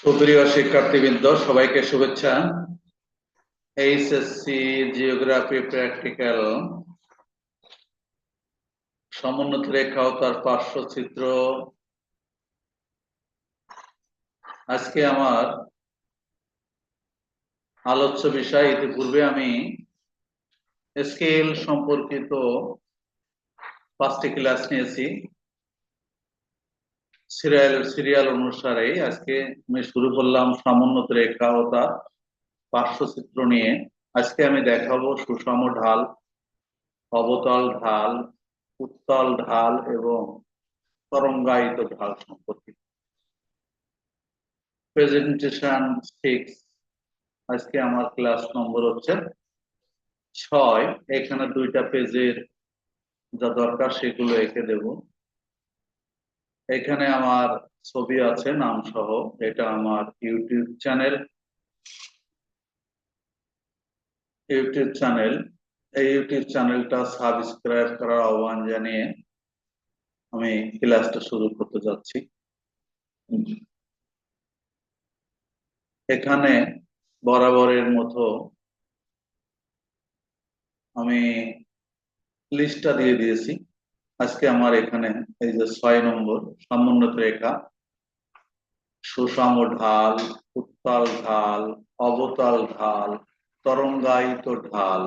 সুপ্রিয় শিক্ষার্থীবৃন্দ, সবাইকে শুভেচ্ছা। এইচএসসি জিওগ্রাফি প্র্যাকটিক্যাল সমুন্নত রেখা ও তার পার্শ্বচিত্র। আজকে আমার আলোচ্য বিষয়, ইতিপূর্বে আমি স্কেল সম্পর্কিত পাঁচটি ক্লাস নিয়েছি। সিরিয়াল সিরিয়াল অনুসারে আজকে আমি শুরু করলাম সমুন্নত রেখা ও তার পার্শ্বচিত্র নিয়ে। আজকে আমি দেখাবো সুষম ঢাল, অবতল ঢাল, উত্তল ঢাল এবং তরঙ্গায়িত ঢাল সম্পর্কে। প্রেজেন্টেশন সিক্স আজকে আমার ক্লাস নম্বর হচ্ছে ছয়। এখানে দুইটা পেজের যা দরকার সেগুলো এঁকে দেবো। এখানে আমার ছবি আছে নাম সহ এটা আমার ইউটিউব চ্যানেল। YouTube channel. এই ইউটিউব চ্যানেলটা সাবস্ক্রাইব করার আহ্বান জানিয়ে আমি ক্লাসটা শুরু করতে যাচ্ছি। এখানে বরাবরের মতো আমি লিস্টটা দিয়ে দিয়েছি। আজকে আমার এখানে এই যে ছয় নম্বর সমুন্নত রেখা। সুষম ঢাল, উত্তাল ঢাল, অবতাল ঢাল, তরঙ্গায়িত ঢাল।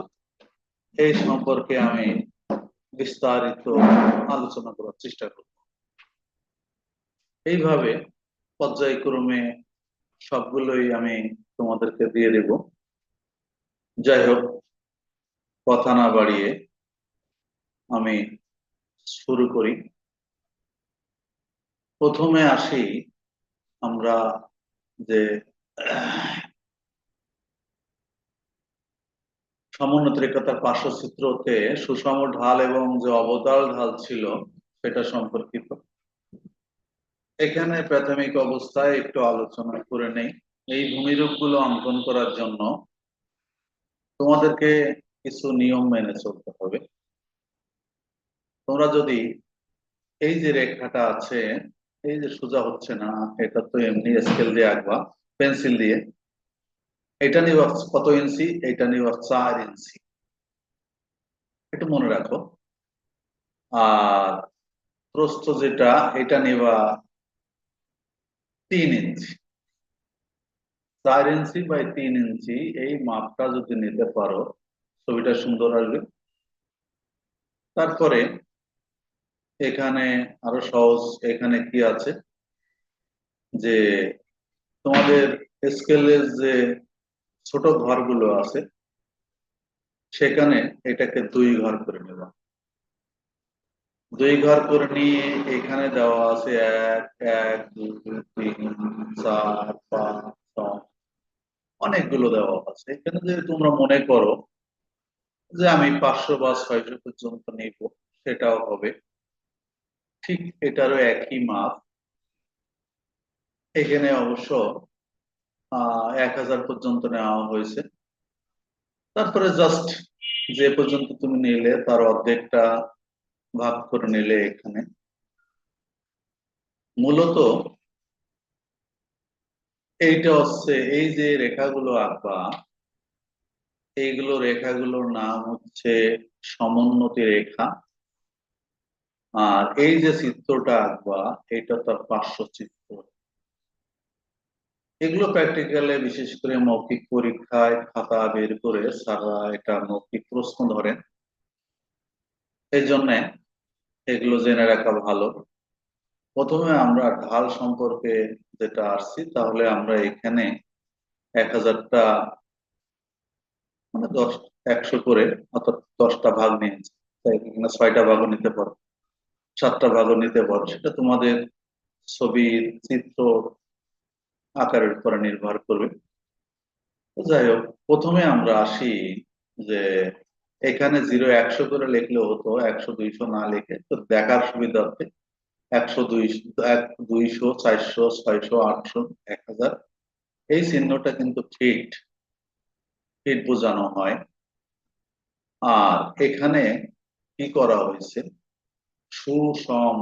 এই সম্পর্কে আমি বিস্তারিত আলোচনা করার চেষ্টা করব। এইভাবে পর্যায়ক্রমে সবগুলোই আমি তোমাদেরকে দিয়ে দেব। যাই হোক, কথা না বাড়িয়ে আমি শুরু করি। প্রথমে আসি আমরা যে সমুন্নত রেখাতার পার্শ্বচিত্রতে সুষম ঢাল এবং যে অবতাল ঢাল ছিল, সেটা সম্পর্কিত। এখানে প্রাথমিক অবস্থায় একটু আলোচনা করে নেই। এই ভূমিরূপগুলো অঙ্কন করার জন্য তোমাদেরকে কিছু নিয়ম মেনে চলতে হবে। তোমরা যদি এই যে রেখাটা আছে, এই যে সোজা হচ্ছে না, এটা তো এমনি স্কেল দিয়ে আঁকবা পেন্সিল দিয়ে। এটা নিবা কত ইঞ্চি? এটা নিবা চার ইঞ্চি। একটু মনে রাখো। আর প্রস্থ যেটা, এটা নিবা তিন ইঞ্চি। চার ইঞ্চি বাই তিন ইঞ্চি, এই মাপটা যদি নিতে পারো, ছবিটা সুন্দর আসবে। তারপরে এখানে আরও সহজ এখানে কি আছে? যে তোমাদের স্কেলের যে ছোট ঘরগুলো আছে, সেখানে এটাকে দুই ঘর করে নেবা। দুই ঘর করে নিয়ে এখানে দেওয়া আছে এক এক, দুই, তিন, চার, পাঁচ ছয় অনেকগুলো দেওয়া আছে। এখানে যদি তোমরা মনে করো যে আমি পাঁচশো বা ছয়শো পর্যন্ত নিব, সেটাও হবে। ঠিক এটারও একই মাপ। এখানে অবশ্য এক হাজার পর্যন্ত নেওয়া হয়েছে। তারপরে জাস্ট যে পর্যন্ত তুমি নিলে, তার অর্ধেকটা ভাগ করে নিলে এখানে। মূলত এইটা হচ্ছে, এই যে রেখাগুলো আঁকবা, এইগুলো রেখাগুলোর নাম হচ্ছে সমোন্নতি রেখা। আর এই যে চিত্রটা আঁকবা, এটা তার পার্শ্ব চিত্র। এগুলো প্র্যাকটিক্যালে বিশেষ করে মৌখিক পরীক্ষায় খাতা বের করে সারা এটা মৌখিক প্রশ্ন ধরেন। এই জন্যে এগুলো জেনে রাখা ভালো। প্রথমে আমরা ঢাল সম্পর্কে যেটা আসছি তাহলে আমরা এখানে এক হাজারটা মানে দশ, একশো করে, অর্থাৎ দশটা ভাগ নিয়েছি। তাই এখানে ছয়টা ভাগও নিতে পারো সাতটা ভাগও নিতে পারো। সেটা তোমাদের ছবির চিত্র আকারের উপরে নির্ভর করবে। যাই হোক, প্রথমে আমরা আসি যে এখানে জিরো একশো করে লিখলেও হতো, একশো দুইশো না লিখে। তো দেখার সুবিধার্থে একশো এক, দুইশো, চারশো, ছয়শো, আটশো, এক হাজার। এই চিহ্নটা কিন্তু ফিট ফিট বোঝানো হয়। আর এখানে কি করা হয়েছে? সুষম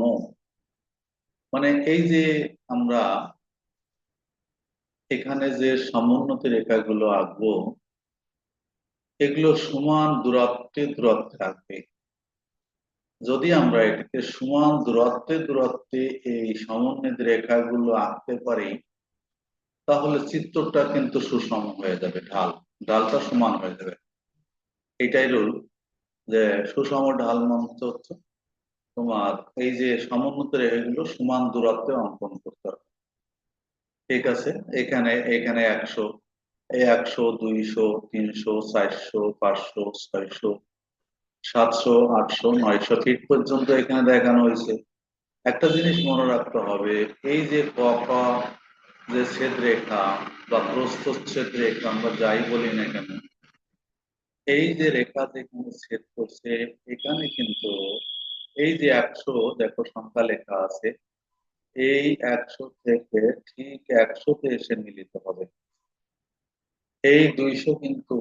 মানে এই যে আমরা এখানে যে সমোন্নতি রেখাগুলো আঁকবো, এগুলো সমান দূরত্বে দূরত্বে আঁকবে যদি আমরা এটাকে সমান দূরত্বে দূরত্বে এই সমন্বিত রেখাগুলো আঁকতে পারি, তাহলে চিত্রটা কিন্তু সুষম হয়ে যাবে, ঢাল। ঢালটা সমান হয়ে যাবে। এটাই রুল যে সুষম ঢাল মন্ত্র হচ্ছে তোমার এই যে সমন্বিত রেখাগুলো সমান দূরত্বে অঙ্কন করতে হবে। ঠিক আছে? এখানে এখানে একশো একশো, দুইশো, তিনশো, চারশো, পাঁচশো, ছয়শো, সাতশো, আটশো, নয়শো ফিট পর্যন্ত এখানে দেখানো হয়েছে। একটা জিনিস মনে রাখতে হবে, এই যে ক যে ছেদ রেখা বা প্রস্থচ্ছেদ রেখা আমরা যাই বলি না কেন, এই যে রেখা যেখানে ছেদ করছে, এখানে কিন্তু এই যে একশো, দেখো সংখ্যা লেখা আছে, এই একশো থেকে ঠিক একশোতে এসে মিলিত হবে। এই দুইশো কিন্তু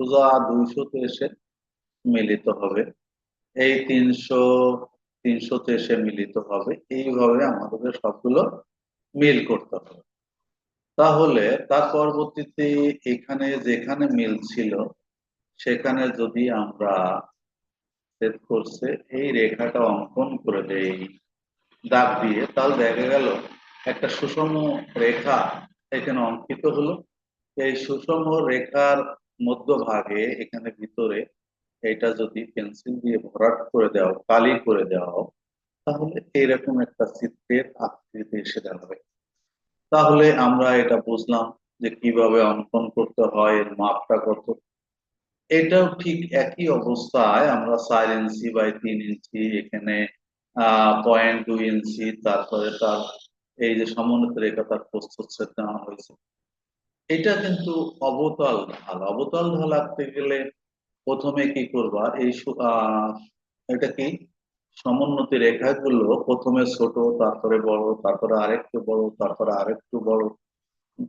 সোজা দুইশোতে এসে মিলিত হবে। এই তিনশো, তিনশোতে এসে মিলিত হবে। এইভাবে আমাদের সবগুলো মিল করতে হবে। তাহলে তার পরবর্তীতে এখানে যেখানে মিল ছিল, সেখানে যদি আমরা সেট করছে, এই রেখাটা অঙ্কন করে দেই। দাগ দিয়ে তাহলে দেখা গেল, একটা সুষম রেখা এখানে অঙ্কিত হলো। এই সুষম রেখার মধ্যভাগে, এখানে ভিতরে, এটা যদি পেন্সিল দিয়ে ভরাট করে দাও কালি করে দাও তাহলে এইরকম একটা চিত্রের আকৃতি এসে দাঁড়াবে। তাহলে আমরা এটা বুঝলাম যে কীভাবে অঙ্কন করতে হয়, এর মাপটা কত এটাও ঠিক একই অবস্থায় আমরা চার ইঞ্চি বাই তিন ইঞ্চি এখানে পয়েন্ট দুই ইঞ্চি, তারপরে তার এই যে সমন্বিত রেখা তার প্রস্তুচ্ছেদ নেওয়া হয়েছে। এটা কিন্তু অবতল ঢাল। অবতল ঢাল আঁকতে গেলে প্রথমে কি করবা? এই এটা কি? সমোন্নতি রেখাগুলো প্রথমে ছোট, তারপরে বড়, তারপরে আরেকটু বড়, তারপরে আরেকটু বড়।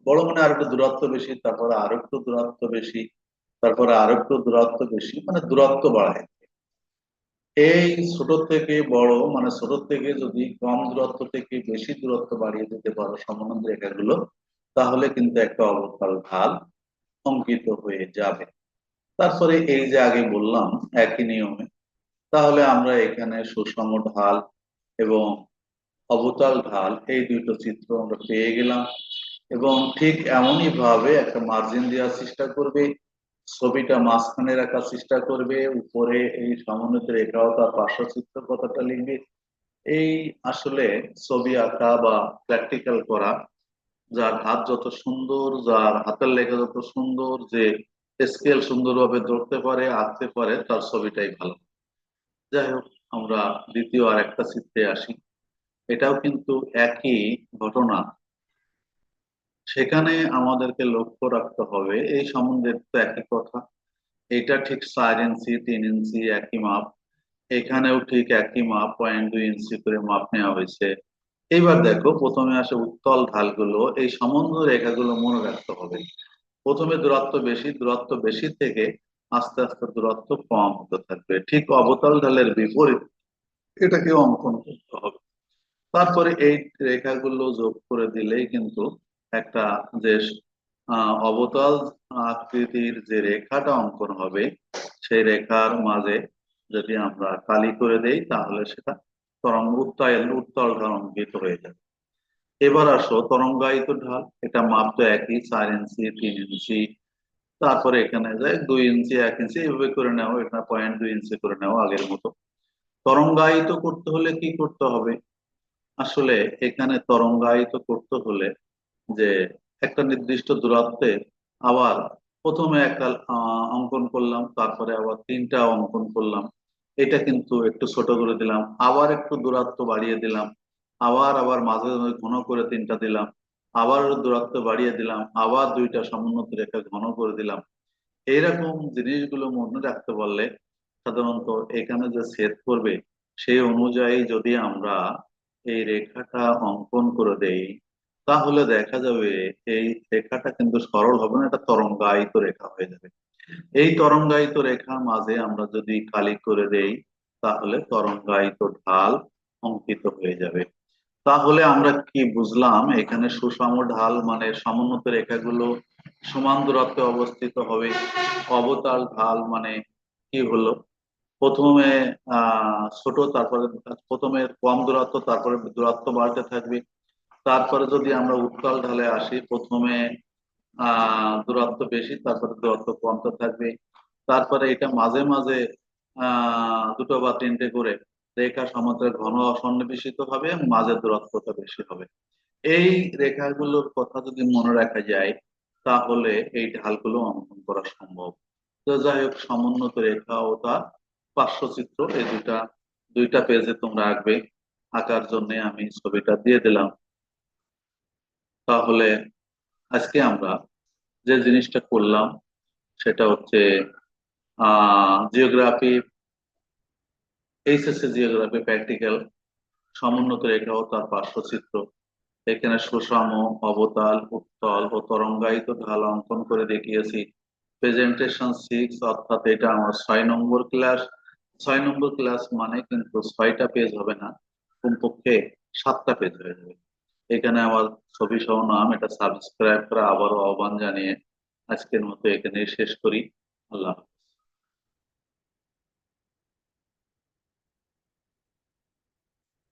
বড় মানে আরেকটু দূরত্ব বেশি, তারপরে আরেকটু দূরত্ব বেশি। তারপরে আরেকটু দূরত্ব বেশি মানে দূরত্ব বাড়ায়। এই ছোট থেকে বড় মানে ছোট থেকে যদি কম দূরত্ব থেকে বেশি দূরত্ব বাড়িয়ে দিতে পারো সমোন্নতি রেখাগুলো, তাহলে কিন্তু একটা অবতল ঢাল অঙ্কিত হয়ে যাবে। তারপরে এই যে আগে বললাম, একই নিয়মে, তাহলে আমরা এখানে সুষম ঢাল এবং অবতাল ঢাল, এই দুটো চিত্র আমরা পেয়ে গেলাম। এবং ঠিক এমনই ভাবে একটা মার্জিন দেওয়ার চেষ্টা করবে ছবিটা মাঝখানে রাখার চেষ্টা করবে, উপরে এই সমন্বিত রেখাও তার পার্শ্বচিত্র কথাটা লিখবে। এই আসলে ছবি আঁকা বা প্র্যাকটিক্যাল করা, যার হাত যত সুন্দর, যার হাতের লেখা যত সুন্দর, যে স্কেল সুন্দরভাবে ধরতে পারে, আঁকতে পারে, তার ছবিটাই ভালো। যাই হোক, আমরা দ্বিতীয় আর একটা চিত্রে আসি। এটাও কিন্তু একই ঘটনা। সেখানে আমাদেরকে লক্ষ্য রাখতে হবে। এই সম্বন্ধে তো একই কথা। এটা ঠিক চার ইঞ্চি, তিন ইঞ্চি একই মাপ। এখানেও ঠিক একই মাপ, পয়েন্ট দুই ইঞ্চি করে মাপ নেওয়া হয়েছে। এবার দেখো, প্রথমে আসে উত্তল ঢালগুলো। এই সম্বন্ধ রেখাগুলো মনে রাখতে হবে। প্রথমে দূরত্ব বেশি দূরত্ব বেশি থেকে আস্তে আস্তে দূরত্ব কম হতে থাকবে। ঠিক অবতল ঢালের বিপরীত এটাকে অঙ্কন করতে হবে। তারপরে এই রেখাগুলো যোগ করে দিলেই কিন্তু একটা যে অবতল আকৃতির যে রেখাটা অঙ্কন হবে, সেই রেখার মাঝে যদি আমরা কালি করে দেই, তাহলে সেটা তরঙ্গ উত্তায়ন উত্তল ঢাল অঙ্কিত হয়ে যাবে। এবার আসো, তরঙ্গায়িত ঢাল, এটা মাপ তো একই, চার ইঞ্চি, তিন ইঞ্চি, তারপরে এখানে যায় দুই ইঞ্চি, এক ইঞ্চি, এইভাবে করে নেওয়া এখানে পয়েন্ট দুই ইঞ্চি করে নেওয়া আগের মতো। তরঙ্গায়িত করতে হলে কি করতে হবে? আসলে এখানে তরঙ্গায়িত করতে হলে যে একটা নির্দিষ্ট দূরত্বে আবার প্রথমে একটা অঙ্কন করলাম, তারপরে আবার তিনটা অঙ্কন করলাম। এটা কিন্তু একটু ছোট করে দিলাম, আবার একটু দূরত্ব বাড়িয়ে দিলাম, আবার আবার মাঝে ঘন করে তিনটা দিলাম, আবার দূরত্ব বাড়িয়ে দিলাম, আবার দুইটা সমুন্নত রেখা ঘন করে দিলাম। এইরকম জিনিসগুলো মনে রাখতে পারলে সাধারণত এখানে যে সেট করবে, সেই অনুযায়ী যদি আমরা এই রেখাটা অঙ্কন করে দেই তাহলে দেখা যাবে এই রেখাটা কিন্তু সরল হবে না, এটা তরঙ্গায়িত রেখা হয়ে যাবে। এই তরঙ্গায়িত রেখার মাঝে আমরা যদি কালি করে দেই, তাহলে তরঙ্গায়িত ঢাল অঙ্কিত হয়ে যাবে। তাহলে আমরা কি বুঝলাম, এখানে সুষম ঢাল মানে সমুন্নত রেখাগুলো সমান দূরত্বে অবস্থিত হবে। অবতাল ঢাল মানে কি হলো? প্রথমে, আহ, ছোট, তারপরে, প্রথমে কম দূরত্ব, তারপরে দূরত্ব বাড়তে থাকবে। তারপরে যদি আমরা উত্তাল ঢালে আসি, প্রথমে দূরত্ব বেশি, তারপরে দূরত্ব কমতে থাকবে। তারপরে এটা মাঝে মাঝে দুটো বা তিনটে করে রেখা সমুদ্রের ঘন সন্নিবেশিত হবে, মাঝে দূরত্বটা বেশি হবে। এই রেখাগুলোর কথা যদি মনে রাখা যায়, তাহলে এই ঢালগুলো অঙ্কন করা সম্ভব। তো যাই হোক, সমুন্নত রেখা ও তার পার্শ্বচিত্র, এই দুইটা দুইটা পেজে তোমরা আঁকবে। আঁকার জন্য আমি ছবিটা দিয়ে দিলাম। তাহলে আজকে আমরা যে জিনিসটা করলাম, সেটা হচ্ছে জিওগ্রাফি এইচএসসি জিওগ্রাফি প্র্যাকটিক্যাল সমুন্নত রেখা ও তার পার্শ্বচিত্র। এখানে সুষম, অবতাল, উত্তল ও তরঙ্গায়িত ঢাল অঙ্কন করে দেখিয়েছি। প্রেজেন্টেশন সিক্স অর্থাৎ এটা আমার ছয় নম্বর ক্লাস ছয় নম্বর ক্লাস মানে কিন্তু ছয়টা পেজ হবে না, কমপক্ষে সাতটা পেজ হয়ে যাবে। এখানে আমার ছবি সহ নাম, এটা সাবস্ক্রাইব করা আবারও আহ্বান জানিয়ে আজকের মতো এখানে শেষ করি আল্লাহ।